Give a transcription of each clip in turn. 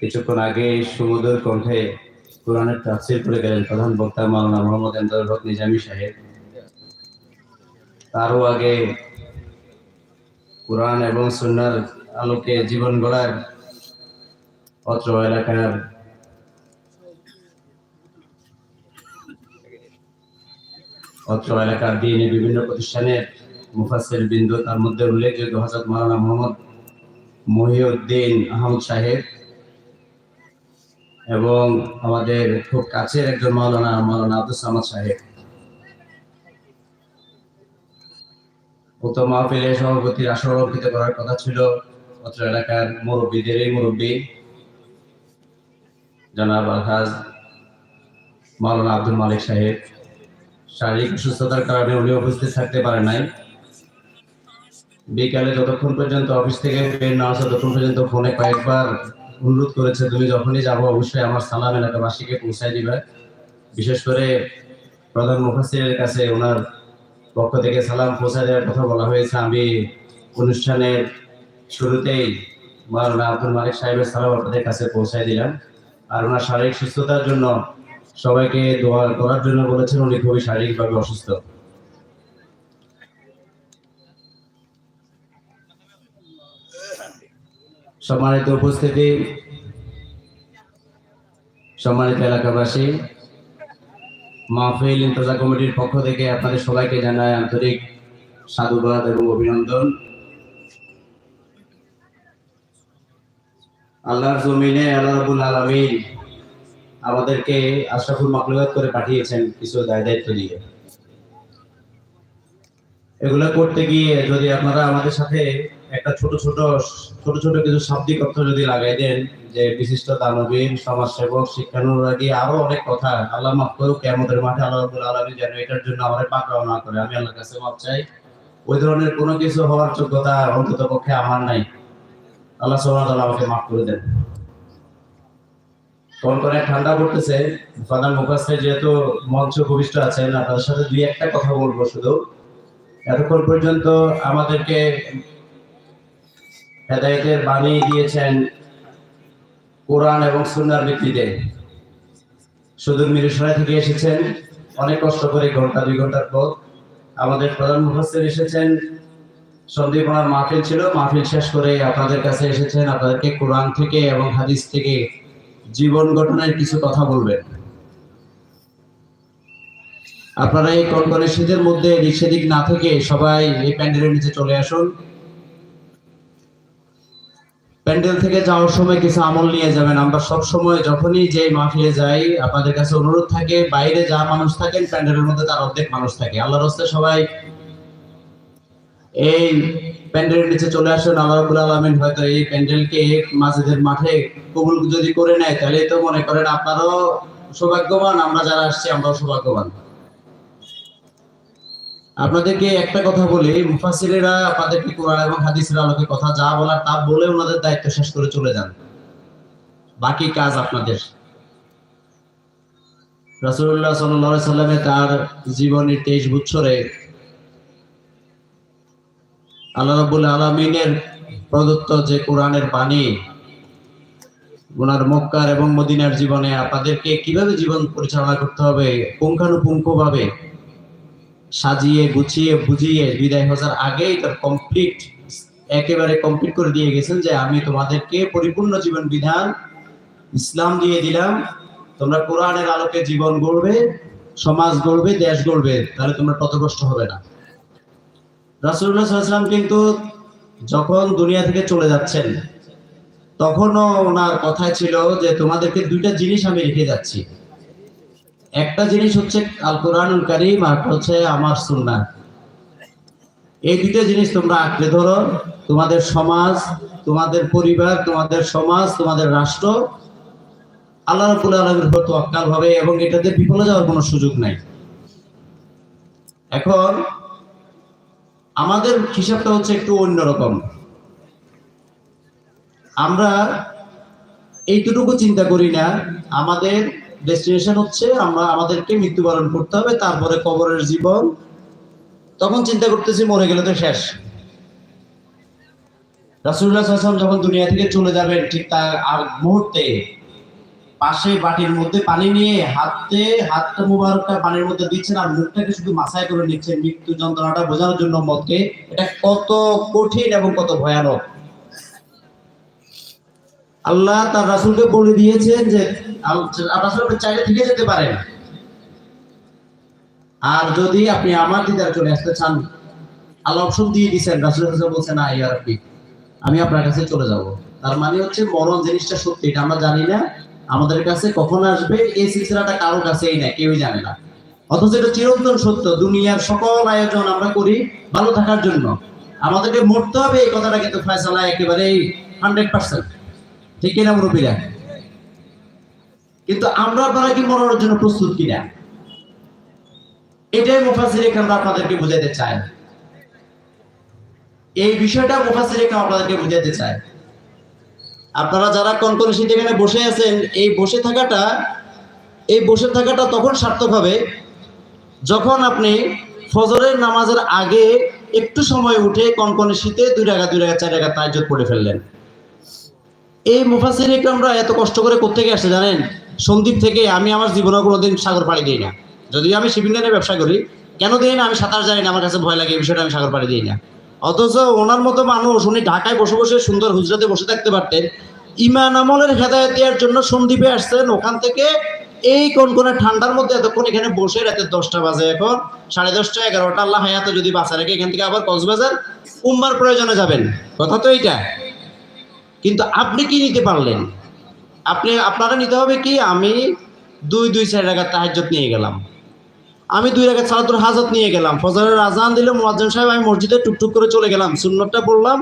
কিছুক্ষণ আগে সুমধুর কণ্ঠে কোরআনের তাফসির করে গেলেন প্রধান বক্তা মাওলানা মোহাম্মদ এমদাদুল হক নিজামী সাহেব। তারও আগে কোরআন এবং সুন্নার আলোকে জীবন গড়ার অত্র এলাকার অত্র এলাকার দিনে বিভিন্ন প্রতিষ্ঠানের মুফাসের বিন্দু তার মধ্যে উল্লেখযোগ্য হজরত মাওলানা মোহাম্মদ মহিউদ্দিন আহমদ সাহেব। এবং আমাদের খুব কাছের একজন মাওলানা মাওলানা আব্দুল সামাদ সাহেব। উক্ত মাহফিলে সভাপতির আসর অলঙ্কিত করার কথা ছিল। অত্র এলাকার মুরব্বীদেরই মুরব্বী, জনাব আলহাজ মাওলানা আব্দুল মালিক সাহেব। শারীরিক অসুস্থতার কারণে উনি উপস্থিত থাকতে পারেন নাই। বিকালে যতক্ষণ পর্যন্ত অফিস থেকে বের না আসা ততক্ষণ পর্যন্ত ফোনে কয়েকবার অনুরোধ করেছে, তুমি যখনই যাব অবশ্যই আমার সালাম এলাকাবাসীকে পৌঁছায় দিবে। বিশেষ করে প্রধান মুখাসিরের কাছে ওনার পক্ষ থেকে সালাম পৌঁছায় দেওয়ার কথা বলা হয়েছে। আমি অনুষ্ঠানের শুরুতেই মাওলানা আব্দুল মালিক সাহেবের সালাম আপনাদের কাছে পৌঁছায় দিলাম। আর ওনার শারীরিক সুস্থতার জন্য সবাইকে দোয়া করার জন্য বলেছেন, উনি খুবই শারীরিকভাবে অসুস্থ। সম্মানিত উপস্থিতি, সম্মানিত এলাকাবাসী, মাহফিল ইন্তজা কমিটির পক্ষ থেকে আপনাদের সবাইকে জানায় আন্তরিক সাধুবাদ এবং অভিনন্দন। আল্লাহর জমিনে আল্লাহ রাবুল আলমিন আমাদেরকে আশরাফুল মাকলুকাত করে পাঠিয়েছেন কিছু দায় দায়িত্ব দিয়ে এগুলো করতে গিয়ে যদি আপনারা আমাদের সাথে একটা ছোট ছোট ছোট ছোট কিছু শাব্দিক অর্থ যদি লাগাই দেন, যে বিশিষ্ট দানবীর সমাজসেবক, শিক্ষানুরাগী, আরও অনেক কথা আল্লাহ মাফ করুক কেমতের মাঠে আল্লাহ রাব্বুল আলামিন যেন এটার জন্য আমার পাকড়াও না করে। আমি আল্লাহর কাছে মাপ চাই, ওই ধরনের কোনো কিছু হওয়ার যোগ্যতা অন্তত পক্ষে আমার নাই। আল্লাহ তাআলা আমাকে মাফ করে দেন। কোন করে ঠান্ডা পড়তেছে, ফাদার মুফাসসির যেহেতু মঞ্চ ভূমিষ্ঠ আছেন, আপনাদের সাথে দুই একটা কথা বলব শুধু। এতক্ষণ পর্যন্ত আমাদেরকে হেদায়েতের বাণী দিয়েছেন কোরআন এবং সুনার ভিত্তিতে। সুদূর মিরসরাই থেকে এসেছেন। অনেক কষ্ট করে ঘণ্টা, দুই ঘণ্টার পর আমাদের প্রধান মুফাসসির এসেছেন। সন্দীপনার মাহফিল ছিল। মাহফিল শেষ করে আপনাদের কাছে এসেছেন। আপনাদেরকে কোরআন থেকে এবং হাদিস থেকে জীবন গঠনের কিছু কথা বলবেন। আপনারা এই কনকনে শীতের মধ্যে সেদিক না থেকে সবাই এই প্যান্ডেলের নিচে চলে আসুন। প্যান্ডেল থেকে যাওয়ার সময় কিছু আমল নিয়ে যাবেন। আমরা সব সময় যখনই যে মাহফিলে যাই, আপনাদের কাছে অনুরোধ থাকে, বাইরে যা মানুষ থাকেন, প্যান্ডেলের মধ্যে তার অর্ধেক মানুষ থাকে। আল্লাহর হস্তে সবাই এই প্যান্ডেলের নিচে চলে আসেন। আল্লাহ আলামিন হয়তো এই প্যান্ডেলকে মাঝেদের মাঠে কবুল যদি করে নেয় তাহলে তো মনে করেন আপনারাও সৌভাগ্যবান, আমরা যারা আসছি, আমরাও সৌভাগ্যবান। আপনাদেরকে একটা কথা বলি মুফাসিরেরা আপনাদেরকে কোরআন এবং হাদিসের আলোকে কথা যা বলার তা বলে ওনাদের দায়িত্ব শেষ করে চলে যান। বাকি কাজ আপনাদের। রাসূলুল্লাহ সাল্লাল্লাহু আলাইহি সাল্লামে তার জীবনের 23 বছরে আল্লাহ রাব্বুল আলামিনের প্রদত্ত যে কোরআনের বাণী, ওনার মক্কার এবং মদিনার জীবনে আপনাদেরকে কীভাবে জীবন পরিচালনা করতে হবে পুঙ্খানুপুঙ্খ ভাবে সাজিয়ে, গুছিয়ে, বুঝিয়ে বিদায় হওয়ার আগেই তার কমপ্লিট একেবারে কমপ্লিট করে দিয়ে গেছেন যে আমি তোমাদেরকে পরিপূর্ণ জীবন বিধান ইসলাম দিয়ে দিলাম। তোমরা কোরআনের আলোকে জীবন গড়বে, সমাজ গড়বে, দেশ গড়বে, তাহলে তোমরা পথভ্রষ্ট হবে না। সাল্লাল্লাহু কিন্তু যখন দুনিয়া থেকে চলে যাচ্ছেন, তখনও ওনার কথা ছিল যে তোমাদেরকে দুইটা জিনিস আমি রেখে যাচ্ছি। একটা জিনিস হচ্ছে আল কোরআনুল কারীম, আর হচ্ছে আমার সুন্নাহ। এই দুইটা জিনিস তোমরা আঁকড়ে ধরো। তোমাদের সমাজ, তোমাদের পরিবার, তোমাদের সমাজ, তোমাদের রাষ্ট্র, আল্লাহ রাব্বুল আলামিনের উপর তাওয়াক্কাল হবে এবং এটাতে বিফলে যাওয়ার কোনো সুযোগ নাই। এখন আমাদের হিসাবটা হচ্ছে একটু অন্যরকম আমরা এইটুকু চিন্তা করি না, আমাদের ডেস্টিনেশন হচ্ছে আমরা আমাদেরকে মৃত্যুবরণ করতে হবে, তারপরে কবরের জীবন। তখন চিন্তা করতেছি মরে গেলে তো শেষ। রাসুল্লাহ সাল্লাম যখন দুনিয়া থেকে চলে যাবেন, ঠিক তার আর মুহূর্তে পাশে বাটির মধ্যে পানি নিয়ে হাতে হাতটা মুবারকটা পানির মধ্যে দিচ্ছেন আর মুখটাকে শুধু মাথায় করে নিচ্ছেন। মৃত্যু যন্ত্রণাটা বোঝানোর জন্য মতকে এটা কত কঠিন এবং কত ভয়ানক। আল্লাহ তার রাসুলকে বলে দিয়েছেন যে রাসুল আপনি চাইলে থেকে যেতে পারেন। আর যদি আপনি আমার দিদার চলে আসতে চান, আল্লাহ অপশন দিয়ে দিচ্ছেন রাসুল বলছেন না, ইয়া রাব্বি, আমি আপনার কাছে চলে যাব। তার মানে হচ্ছে মরণ জিনিসটা সত্যি, এটা আমরা জানি না। আমাদের কাছে কখন আসবে, এই সিলসিলাটা কারও কাছেই না কেউই জানে না। অথচ এটা চিরন্তন সত্য, দুনিয়ার সকল আয়োজন আমরা করি ভালো থাকার জন্য। আমাদেরকে মরতে হবে, এই কথাটা কিন্তু ফয়সালা একেবারেই হান্ড্রেড পার্সেন্ট ঠিক কিনা মুরব্বীরা? কিন্তু আমরা আপনারা কি মরার জন্য প্রস্তুত কিনা? এটাই মুফাসির আমরা আপনাদেরকে বুঝাইতে চাই এই বিষয়টা মুফাসির আপনাদেরকে বুঝাইতে চাই আপনারা যারা কনকন শীত এখানে বসে আছেন, এই বসে থাকাটা, এই বসে থাকাটা তখন সার্থক হবে যখন আপনি ফজরের নামাজের আগে একটু সময় উঠে কনকনে শীতে দুই টাকা দুই টাকা চার টাকা তাইজত পড়ে ফেললেন। এই মুফাসির আমরা এত কষ্ট করে কোথেকে আসে জানেন? সন্দীপ থেকে আমি আমার জীবনে কোনোদিন সাগর পাড়ি দিই না। যদিও আমি লাইনে ব্যবসা করি, কেন দিই না আমি সাঁতার জানি না, আমার কাছে ভয় লাগে, এই বিষয়টা আমি সাগর পাড়ি দিই না। অথচ ওনার মতো মানুষ, উনি ঢাকায় বসে বসে সুন্দর হুজরাতে বসে থাকতে পারতেন। ইমান আমলের হেদায়ত দেওয়ার জন্য সন্দীপে আসছেন, ওখান থেকে এই কোন কোন ঠান্ডার মধ্যে এতক্ষণ এখানে বসে রাতে দশটা বাজে এখন, সাড়ে দশটা, এগারোটা, আল্লাহ হায়াতে যদি বাঁচা রেখে, এখান থেকে আবার কক্সবাজার উম্মার প্রয়োজনে যাবেন। কথা তো এইটা। কিন্তু আপনি কি নিতে পারলেন? আপনি আপনারা নিতে হবে কি, আমি দুই দুই, চার টাকার তাহাজ্জত নিয়ে গেলাম। আমি দুই রাখাত সালাতুল হাজত নিয়ে গেলাম। ফজরের আজান দিলে মুয়াজ্জিন সাহেব, আমি মসজিদে টুকটুক করে চলে গেলাম, সুন্নতটা পড়লাম,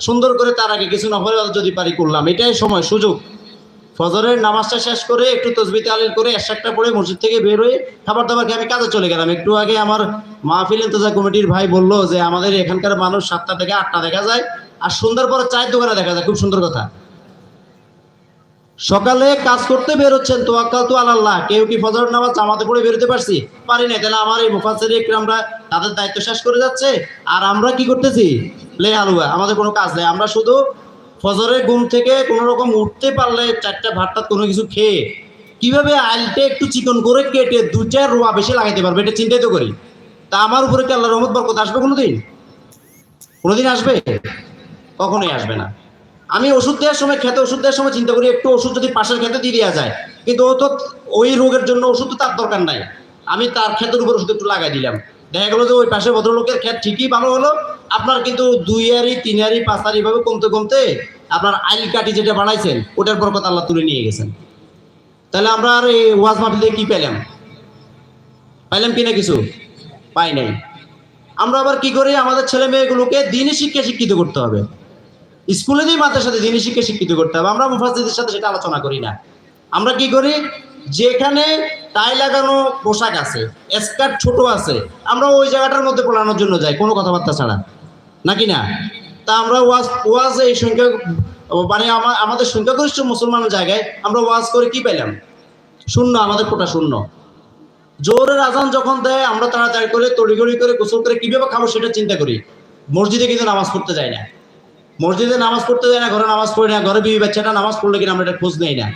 সুন্দর করে তার আগে কিছু নফল যদি পারি করলাম। এটাই সময়, সুযোগ। ফজরের নামাজটা শেষ করে একটু তসবি তালিল করে একটা পড়ে মসজিদ থেকে বের হয়ে খাবার দাবার খেয়ে আমি কাজে চলে গেলাম। একটু আগে আমার মাহফিল ইন্তজা কমিটির ভাই বলল যে, আমাদের এখানকার মানুষ সাতটা থেকে আটটা দেখা যায়। আর সন্ধ্যার পরে চায়ের দোকানে দেখা যায়, খুব সুন্দর কথা। সকালে কাজ করতে বেরোচ্ছেন তো আকাল তো আল্লাহ কেউ কি ফজর নামাজ জামাতে পড়ে বেরোতে পারছি? পারি না তাহলে আমার এই মুফাসের আমরা তাদের দায়িত্ব শেষ করে যাচ্ছে, আর আমরা কি করতেছি? লে হালুয়া আমাদের কোনো কাজ নেই, আমরা শুধু ফজরের ঘুম থেকে কোনো রকম উঠতে পারলে চারটা ভাতটা কোনো কিছু খেয়ে, কীভাবে আইলটা একটু চিকন করে কেটে দু চার রোয়া বেশি লাগাইতে পারবে, এটা চিন্তাই তো করি। তা আমার উপরে কি আল্লাহ রহমত বরকত আসবে কোনোদিন? কোনোদিন আসবে? কখনোই আসবে না। আমি ওষুধ দেওয়ার সময়, খেতে ওষুধ দেওয়ার সময় চিন্তা করি, একটু ওষুধ যদি পাশের খেতে দিয়ে দেওয়া যায়। কিন্তু ও তো ওই রোগের জন্য ওষুধ তো তার দরকার নাই। আমি তার ক্ষেতের উপর ওষুধ একটু লাগাই দিলাম। দেখা গেলো যে ওই পাশে ভদ্রলোকের ক্ষেত ঠিকই ভালো হলো। আপনার কিন্তু দুই আরি তিন আরি পাঁচ আরি ভাবে কমতে কমতে আপনার আইল কাটি যেটা বানাইছেন, ওটার পর কথা আল্লাহ তুলে নিয়ে গেছেন। তাহলে আমরা আর এই ওয়াজ মাহফিল দিয়ে কি পেলাম পাইলাম কিনা কিছু? পাই নাই। আমরা আবার কি করি? আমাদের ছেলে মেয়েগুলোকে দিনই শিক্ষা শিক্ষিত করতে হবে। স্কুলে মাতার সাথে দিনই শিক্ষা শিক্ষিত করতে হবে, আমরা মুফাসিদের সাথে সেটা আলোচনা করি না। আমরা কি করি? যেখানে টাই লাগানো পোশাক আছে, স্কার্ট ছোট আছে, আমরা ওই জায়গাটার মধ্যে পড়ানোর জন্য যাই, কোনো কথাবার্তা ছাড়া। নাকি না? তা আমরা ওয়াজ ওয়াজ এই সংখ্যা মানে আমা- আমাদের সংখ্যাগরিষ্ঠ মুসলমানের জায়গায় আমরা ওয়াজ করে কি পেলাম শূন্য, আমাদের কোটা শূন্য। জোরের আজান যখন দেয়, আমরা তাড়াতাড়ি করে তড়িঘড়ি করে গোসল করে কীভাবে খাব সেটা চিন্তা করি। মসজিদে কিন্তু নামাজ পড়তে যাই না। মসজিদে নামাজ পড়তে যায় না, ঘরে নামাজ পড়ে না, ঘরে বিবি বাচ্চাটা নামাজ পড়লে কিনা আমরা এটা খোঁজ নেই না।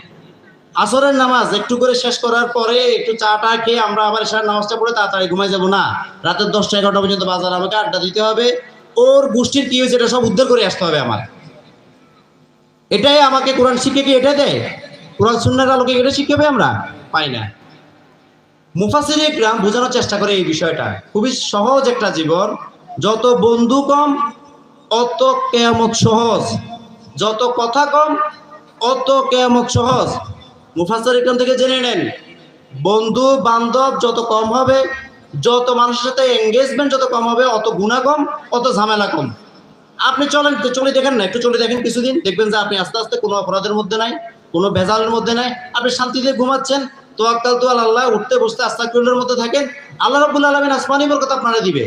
আসরের নামাজ একটু করে শেষ করার পরে একটু চা টা খেয়ে আমরা আবার এসার নামাজটা পড়ে তাড়াতাড়ি ঘুমাই যাব না। রাতের দশটা এগারোটা পর্যন্ত বাজার আমাকে আড্ডা দিতে হবে। ওর গোষ্ঠীর কি হয়েছে এটা সব উদ্ধার করে আসতে হবে আমার। এটাই আমাকে কোরআন শিখে কি এটা দেয়? কোরআন সুন্নার আলোকে এটা শিখাবে আমরা? পাই না। মুফাসির ইকরাম বোঝানোর চেষ্টা করে এই বিষয়টা। খুবই সহজ একটা জীবন। যত বন্ধু কম অত কেয়ামত সহজ। যত কথা কম, অত কেয়ামত সহজ। মুফাসির ইকরাম থেকে জেনে নেন, বন্ধু, বান্ধব যত কম হবে, যত মানুষের সাথে এঙ্গেজমেন্ট যত কম হবে, অত গুণা কম, অত ঝামেলা কম। আপনি চলেন, চলে দেখেন না, একটু চলে দেখেন কিছুদিন, দেখবেন যে আপনি আস্তে আস্তে কোনো অপরাধের মধ্যে নাই, কোনো ভেজালের মধ্যে নাই। আপনি শান্তিতে ঘুমাচ্ছেন, তোয়াক্কাল তো আল্লাহ, উঠতে, বসতে আস্তাকুল্লের মধ্যে থাকেন। আল্লাহ রাব্বুল আলামিন আসমানি বরকত আপনারা দিবে।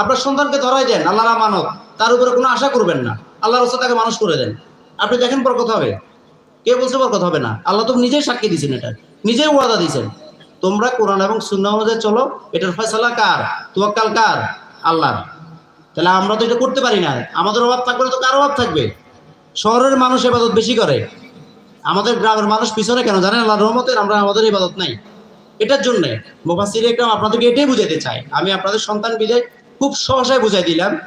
আপনার সন্তানকে ধরাই দেন, আল্লাহর আমানত। তার উপরে কোনো আশা করবেন না। আল্লাহ রাস্তা তাকে মানুষ করে দেন। আপনি দেখেন পর কথা হবে। কে বলছে পর কথা হবে না? আল্লাহ তো নিজেই সাক্ষী দিয়েছেন এটা। নিজেই ওয়াদা দিয়েছেন। তোমরা কোরআন এবং সুন্নাহ অনুযায়ী চলো। এটার ফয়সালা কার? তোয়াক্কাল কার? আল্লাহ তাহলে আমরা তো এটা করতে পারি না। আমাদের অভাব থাকবে তো কার অভাব থাকবে? শহরের মানুষ এবাদত বেশি করে। আমাদের গ্রামের মানুষ পিছনে কেন? জানেন আল্লাহ রহমতের আমরা, আমাদের ইবাদত নাই। এটার জন্য মুফাসির একরাম আপনাদেরকে এটাই বুঝাইতে চাই আমি আপনাদের সন্তান বিদে খুব সহসায় বুঝাই দিলাম।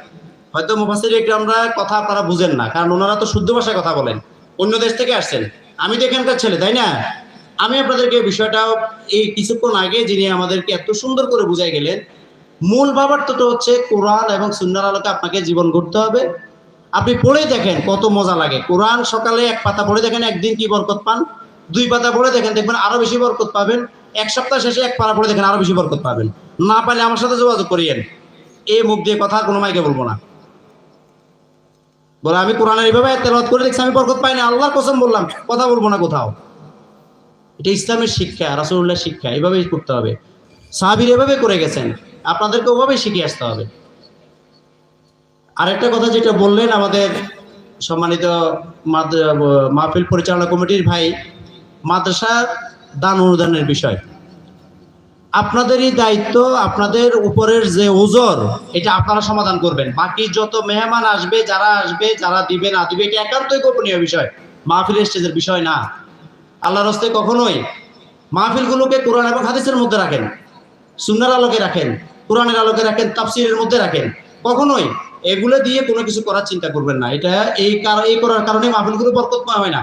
হয়তো মুফাসির একরামরা কথা আপনারা বুঝেন না, কারণ ওনারা তো শুদ্ধ ভাষায় কথা বলেন। অন্য দেশ থেকে আসছেন। আমি তো এখানকার ছেলে, তাই না? আমি আপনাদেরকে বিষয়টা এই কিছুক্ষণ আগে যিনি আমাদেরকে এত সুন্দর করে বুঝাই গেলেন, মূল ভাবার্থটা হচ্ছে কোরআন এবং সুন্নার আলোকে আপনাকে জীবন গড়তে হবে। আপনি পড়ে দেখেন কত মজা লাগে। কোরআন সকালে এক পাতা পড়ে দেখেন, একদিন কি বরকত পান? দুই পাতা পড়ে দেখেন, দেখবেন আরও বেশি বরকত পাবেন। এক সপ্তাহ শেষে এক পাতা পড়ে দেখেন আরও বেশি বরকত পাবেন। না পারলে আমার সাথে যোগাযোগ করিয়েন। এই মুখ দিয়ে কথা কোনো মাইকে বলব না। বলে, আমি কোরআনের এইভাবে তেলাওয়াত করে দেখছি, আমি বরকত পাই না। আল্লাহর কসম বললাম, কথা বলব না কোথাও। এটা ইসলামের শিক্ষা রাসুল্লাহ শিক্ষা এভাবেই করতে হবে। সাহাবির এভাবে করে গেছেন, আপনাদেরকে ওভাবেই শিখে আসতে হবে। আরেকটা কথা যেটা বললেন আমাদের সম্মানিত মাহফিল পরিচালনা কমিটির ভাই, মাদ্রাসা দান অনুদানের বিষয়। আপনাদেরই দায়িত্ব, আপনাদের উপরের যে ওজর এটা আপনারা সমাধান করবেন। বাকি যত মেহমান আসবে, যারা আসবে, যারা দিবে, না দিবে, এটা একান্তই গোপনীয় বিষয়। মাহফিল স্টেজের বিষয় না। আল্লাহর হস্তে কখনোই মাহফিলগুলোকে কোরআন এবং হাদিসের মধ্যে রাখেন সুন্নার আলোকে রাখেন, কোরআনের আলোকে রাখেন, তাফসিরের মধ্যে রাখেন। কখনোই এগুলো দিয়ে কোনো কিছু করার চিন্তা করবেন না। এটা এই এই করার কারণে মাহফিলগুলো বরকতময় হয় না।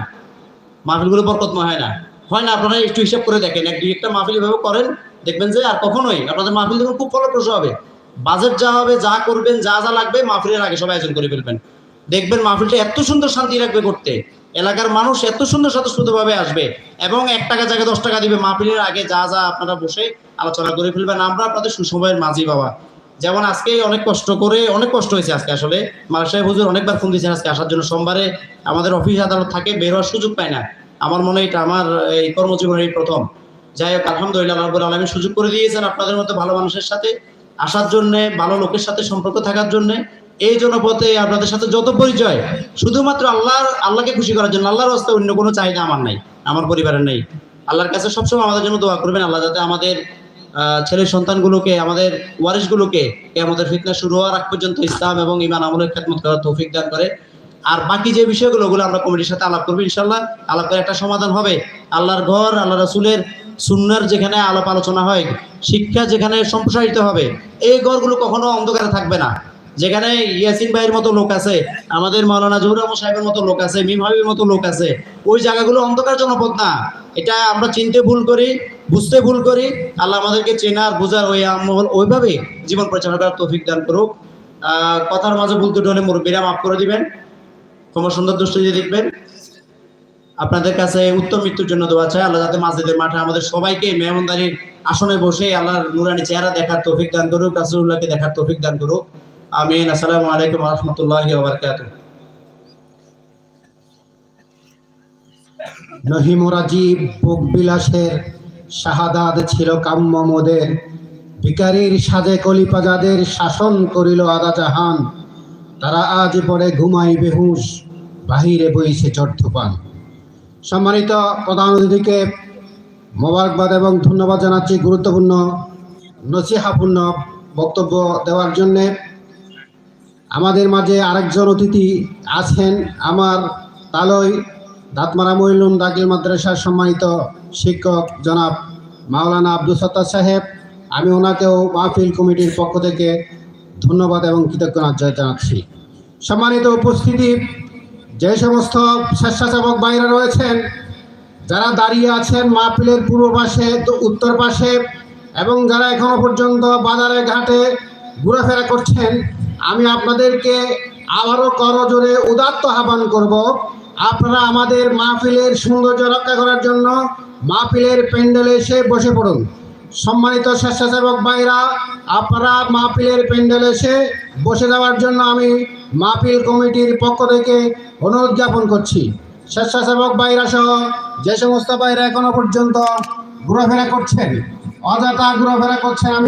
মাহফিলগুলো বরকতময় হয় না। হয় না, আপনারা একটু হিসাব করে দেখেন। একটা মাহফিল এভাবে করেন দেখবেন যে আর কখনোই আপনাদের মাহফিল দেখুন, খুব ফলপ্রসূ হবে। বাজেট যা হবে, যা করবেন, যা যা লাগবে, মাহফিলের আগে সবাই আয়োজন করে ফেলবেন। দেখবেন মাহফিলটা এত সুন্দর শান্তি রাখবে করতে। এলাকার মানুষ এত সুন্দর স্বতঃস্ফূর্তভাবে আসবে এবং এক টাকা জায়গায় দশ টাকা দিবে মাহফিলের আগে যা যা আপনারা বসে আলোচনা করে ফেলবেন। আমরা আপনাদের সুসময়ের মাঝি বাবা। যেমন আজকে অনেক কষ্ট করে, অনেক কষ্ট হয়েছে আজকে আসলে। মালিক সাহেব হুজুর অনেকবার ফোন দিয়েছেন আজকে আসার জন্য। সোমবারে আমাদের অফিস আদালত থাকে, বের হওয়ার সুযোগ পায় না। আমার মনে হয় এটা আমার, এই কর্মজীবনের প্রথম। যাই হোক, আলহামদুলিল্লাহ, আল্লাহ আলমী সুযোগ করে দিয়েছেন আপনাদের মতো ভালো মানুষের সাথে আসার জন্য, ভালো লোকের সাথে সম্পর্ক থাকার জন্য। এই জনপথে আপনাদের সাথে যত পরিচয়, শুধুমাত্র আল্লাহর, আল্লাহকে খুশি করার জন্য, আল্লাহর হস্তে অন্য কোনো চাহিদা আমার নাই, আমার পরিবারের নেই। আল্লাহর কাছে সবসময় আমাদের জন্য দোয়া করবেন, আল্লাহ যাতে আমাদের ছেলের সন্তানগুলোকে, আমাদের ওয়ারিশগুলোকে আমাদের ফিতনা শুরু হওয়ার আগ পর্যন্ত ইসলাম এবং ইমান আমলের খেদমত করার তৌফিক দান করে। আর বাকি যে বিষয়গুলো, ওগুলো আমরা কমিটির সাথে আলাপ করব ইনশাল্লাহ আলাপ করে একটা সমাধান হবে। আল্লাহর ঘর আল্লাহ রাসুলের সুন্নার যেখানে আলাপ আলোচনা হয়, শিক্ষা যেখানে সম্প্রসারিত হবে, এই ঘরগুলো কখনো অন্ধকারে থাকবে না। যেখানে ইয়াসিন ভাইয়ের মতো লোক আছে, আমাদের মাওলানা জহুর রহমান সাহেবের মতো লোক আছে, মিম হাবিবের মতো লোক আছে, ওই জায়গাগুলো অন্ধকার জনপদ না। এটা আমরা চিনতে ভুল করি, বুঝতে ভুল করি। আল্লাহ আমাদেরকে চেনার, বোঝার ওই আমল ওইভাবে জীবন পরিচালনা করার তৌফিক দান করুক। কথার মাঝে ভুল হলে মুরব্বীরা মাফ করে দিবেন। তোমার সুন্দর দৃষ্টি দিয়ে দেখবেন। আপনাদের কাছে উত্তম মৃত্যুর জন্য দোয়া চাই। আল্লাহ যাতে মাসজিদের মাঠে আমাদের সবাইকে মেহমানদারির আসনে বসে আল্লাহর নুরানি চেহারা দেখার তৌফিক দান করুক, রাসূলুল্লাহকে দেখার তৌফিক দান করুক। আমিন। আসসালামু আলাইকুম রাহমাতুল্লাহি ওয়া বারাকাতুহু। নহিমরাজীব ভোগ বিলাসের ছিল কাম্য মোদের। ভিকারির সাজে কলিপা যাদের শাসন করিল আদা জাহান। তারা আজ পরে ঘুমাই বেহুশ, বাহিরে বইছে চর্থপান সম্মানিত প্রধান অতিথিকে মোবারকবাদ এবং ধন্যবাদ জানাচ্ছি গুরুত্বপূর্ণ, নসিহাপূর্ণ বক্তব্য দেওয়ার জন্যে। আমাদের মাঝে আরেকজন অতিথি আছেন আমার তালই দাঁতমারা মহিলুম দাখিল মাদ্রাসার সম্মানিত শিক্ষক জনাব মাওলানা আব্দুল সত্তার সাহেব। আমি ওনাকেও মাহফিল কমিটির পক্ষ থেকে ধন্যবাদ এবং কৃতজ্ঞতা জানাচ্ছি। সম্মানিত উপস্থিতি যে সমস্ত স্বেচ্ছাসেবক বাইরে রয়েছেন, যারা দাঁড়িয়ে আছেন মাহফিলের পূর্ব পাশে উত্তর পাশে, এবং যারা এখনও পর্যন্ত বাজারে, ঘাটে ঘোরাফেরা করছেন, আমি আপনাদেরকে আবারও করজোরে উদাত্ত আহ্বান করব, আপনারা আমাদের মাহফিলের সৌন্দর্য রক্ষা করার জন্য মাহফিলের প্যান্ডেলে এসে বসে পড়ুন। সম্মানিত স্বেচ্ছাসেবক ভাইরা, আপনারা মাহফিলের প্যান্ডেলে এসে বসে যাওয়ার জন্য আমি মাহফিল কমিটির পক্ষ থেকে অনুরোধ জ্ঞাপন করছি। স্বেচ্ছাসেবক বাইরা সহ যে সমস্ত বাইরা এখনও পর্যন্ত ঘোরাফেরা করছেন, অযথা ঘোরাফেরা করছেন আমি